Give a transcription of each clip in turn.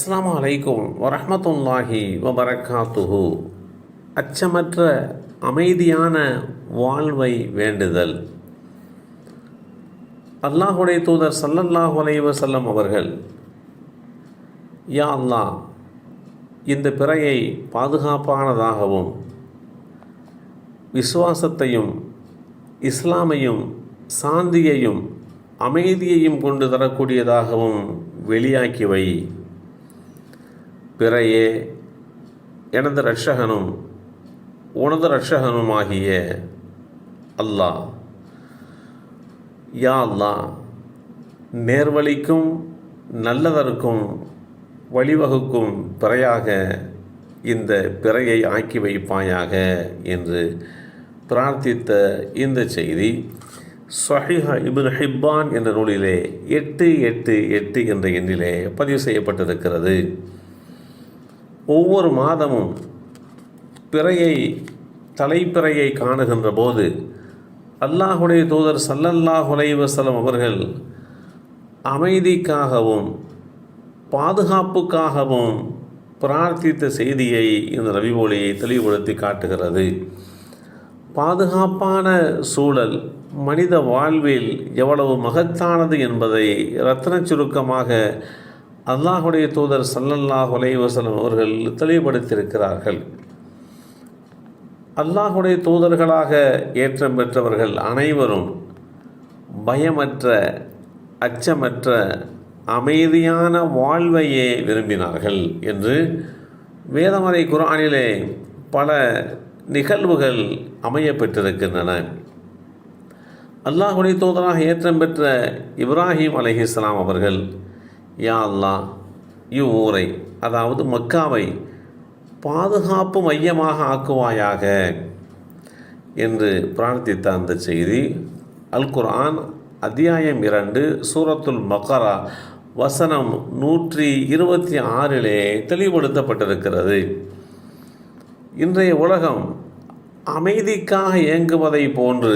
அஸ்லாம் அலைக்கும் வரமத்துல்லாஹி வபரகாத்துஹு. அச்சமற்ற அமைதியான வாழ்வை வேண்டுதல். அல்லாஹுடைய தூதர் சல்லல்லாஹ் அலைஹி அவர்கள் யா அல்லாஹ் இந்த பிறையை பாதுகாப்பானதாகவும் விசுவாசத்தையும் இஸ்லாமையும் சாந்தியையும் அமைதியையும் கொண்டு தரக்கூடியதாகவும் வெளியாக்கி வை. பிறையே எனது ரட்சகனும் உனது ரட்சகனுமாகிய அல்லாஹ். யா அல்லாஹ் நேர்வழிக்கும் நல்லதற்கும் வழிவகுக்கும் பிறையாக இந்த பிறையை ஆக்கி வைப்பாயாக என்று பிரார்த்தித்த இந்த செய்தி சஹிஹா இபின் ஹிப்பான் என்ற நூலிலே எட்டு எட்டு எட்டு என்ற எண்ணிலே பதிவு செய்யப்பட்டிருக்கிறது. ஒவ்வொரு மாதமும் பிறையை தலைப்பிறையை காணுகின்ற போது அல்லாஹுடைய தூதர் சல்லல்லாஹுலை வசலம் அவர்கள் அமைதிக்காகவும் பாதுகாப்புக்காகவும் பிரார்த்தித்த செய்தியை இந்த ரவிமொழியை தெளிவுபடுத்தி காட்டுகிறது. பாதுகாப்பான சூழல் மனித வாழ்வில் எவ்வளவு மகத்தானது என்பதை ரத்தன சுருக்கமாக அல்லாஹுடைய தூதர் சல்லல்லாஹ் அலைஹி அவர்கள் தெளிவுபடுத்தியிருக்கிறார்கள். அல்லாஹுடைய தூதர்களாக ஏற்றம் பெற்றவர்கள் அனைவரும் பயமற்ற அச்சமற்ற அமைதியான வாழ்வையே விரும்பினார்கள் என்று வேதமறை குரானிலே பல நிகழ்வுகள் அமையப்பெற்றிருக்கின்றன. அல்லாஹுடைய தூதராக ஏற்றம் பெற்ற இப்ராஹிம் அலைஹிஸ்லாம் அவர்கள் யா அல்லா இவ்வூரை அதாவது மக்காவை பாதுகாப்பு மையமாக ஆக்குவாயாக என்று பிரார்த்தித்த அந்த செய்தி. அல் குர்ஆன் அத்தியாயம் இரண்டு சூரத்துல் மக்கரா வசனம் நூற்றி இருபத்தி ஆறிலே தெளிவுபடுத்தப்பட்டிருக்கிறது. இன்றைய உலகம் அமைதிக்காக இயங்குவதை போன்று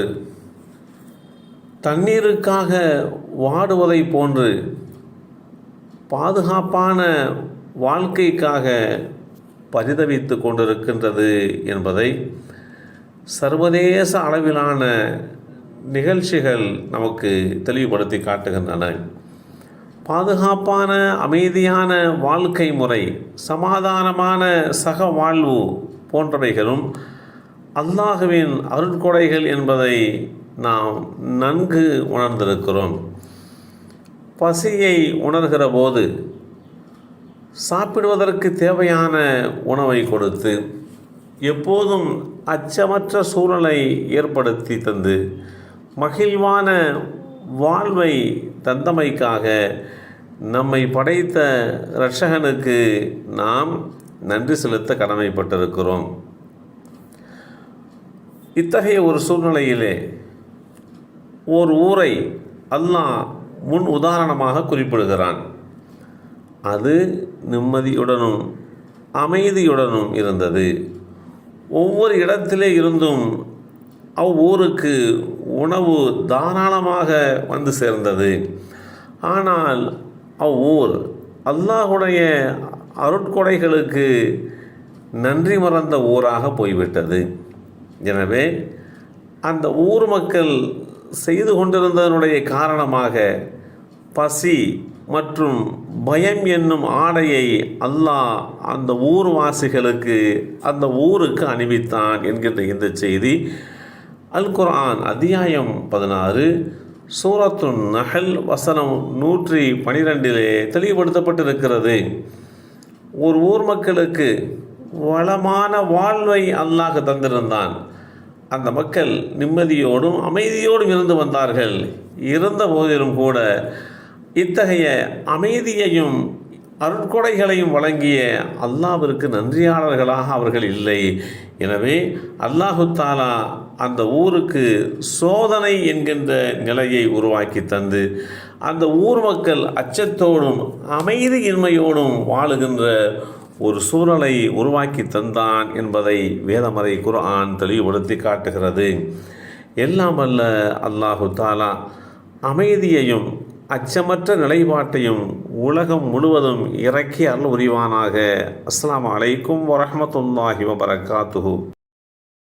தண்ணீருக்காக வாடுவதை போன்று பாதுகாப்பான வாழ்க்கைக்காக பரிதவித்து கொண்டிருக்கின்றது என்பதை சர்வதேச அளவிலான நிகழ்ச்சிகள் நமக்கு தெளிவுபடுத்தி காட்டுகின்றன. பாதுகாப்பான அமைதியான வாழ்க்கை முறை சமாதானமான சக வாழ்வு போன்றவைகளும் அல்லாஹுவின் அருட்கொடைகள் என்பதை நாம் நன்கு உணர்ந்திருக்கிறோம். பசியை உணர்கிற போது சாப்பிடுவதற்கு தேவையான உணவை கொடுத்து எப்போதும் அச்சமற்ற சூழலை ஏற்படுத்தி தந்து மகிழ்வான வாழ்வை தந்தமைக்காக நம்மை படைத்த இரட்சகனுக்கு நாம் நன்றி செலுத்த கடமைப்பட்டிருக்கிறோம். இத்தகைய ஒரு சூழ்நிலையிலே ஓர் ஊரை அல்லாஹ் முன் உதாரணமாக குறிப்பிடுகிறான். அது நிம்மதியுடனும் அமைதியுடனும் இருந்தது. ஒவ்வொரு இடத்திலே இருந்தும் அவ்வூருக்கு உணவு தாராளமாக வந்து சேர்ந்தது. ஆனால் அவ்வூர் அல்லாஹுடைய அருட்கொடைகளுக்கு நன்றி மறந்த ஊராக போய்விட்டது. எனவே அந்த ஊர் மக்கள் செய்து கொண்டிருந்ததனுடைய காரணமாக பசி மற்றும் பயம் என்னும் ஆடையை அல்லாஹ் அந்த ஊர்வாசிகளுக்கு அந்த ஊருக்கு அணிவித்தான் என்கின்ற இந்த செய்தி. அல் குர்ஆன் அத்தியாயம் பதினாறு சூரத்து நகல் வசனம் நூற்றி பனிரெண்டிலே தெளிவுபடுத்தப்பட்டிருக்கிறது. ஒரு ஊர் மக்களுக்கு வளமான வாழ்வை அல்லாஹ் தந்திருந்தான். அந்த மக்கள் நிம்மதியோடும் அமைதியோடும் இருந்து வந்தார்கள். இருந்த போதிலும் கூட இத்தகைய அமைதியையும் அருட்கொடைகளையும் வழங்கிய அல்லாவிற்கு நன்றியாளர்களாக அவர்கள் இல்லை. எனவே அல்லாஹு தாலா அந்த ஊருக்கு சோதனை என்கின்ற நிலையை உருவாக்கி தந்து அந்த ஊர் மக்கள் அச்சத்தோடும் அமைதியின்மையோடும் வாழுகின்ற ஒரு சூழலை உருவாக்கி தந்தான் என்பதை வேதமறை குர்ஆன் தெளிவுபடுத்தி காட்டுகிறது. எல்லாம் அல்ல அல்லாஹு தாலா அமைதியையும் அச்சமற்ற நிலைப்பாட்டையும் உலகம் முழுவதும் இறக்கி அருள் உரிவானாக அஸ்லாம் அலைக்கும் வரமத்துல்லாஹி வபரகாத்துஹு.